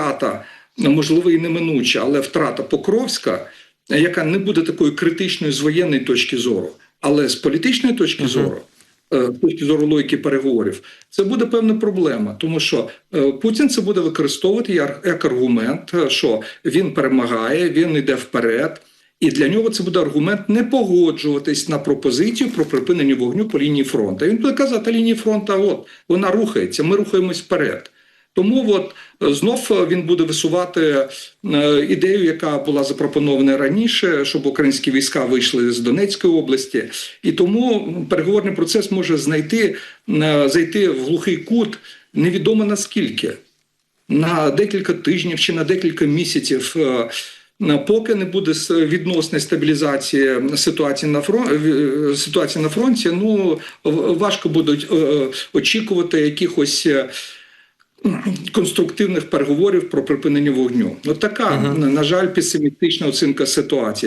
втрата, можливо, і неминуча, але втрата Покровська, яка не буде такою критичною з воєнної точки зору, але з політичної точки зору. е, З точки зору логіки переговорів, це буде певна проблема, тому що е, Путін це буде використовувати як, аргумент, що він перемагає, він йде вперед, і для нього це буде аргумент не погоджуватись на пропозицію про припинення вогню по лінії фронту. Він буде казати, лінії фронту, от вона рухається, ми рухаємось вперед. Тому от е, знов е, він буде висувати е, ідею, яка була запропонована раніше, щоб українські війська вийшли з Донецької області, і тому переговорний процес може знайти зайти в глухий кут невідомо наскільки на декілька тижнів чи на декілька місяців. Поки не буде відносної стабілізації ситуації на фронті, ситуації на фронті, ну важко будуть очікувати якихось конструктивних переговорів про припинення вогню. От така, на жаль, песимістична оцінка ситуації.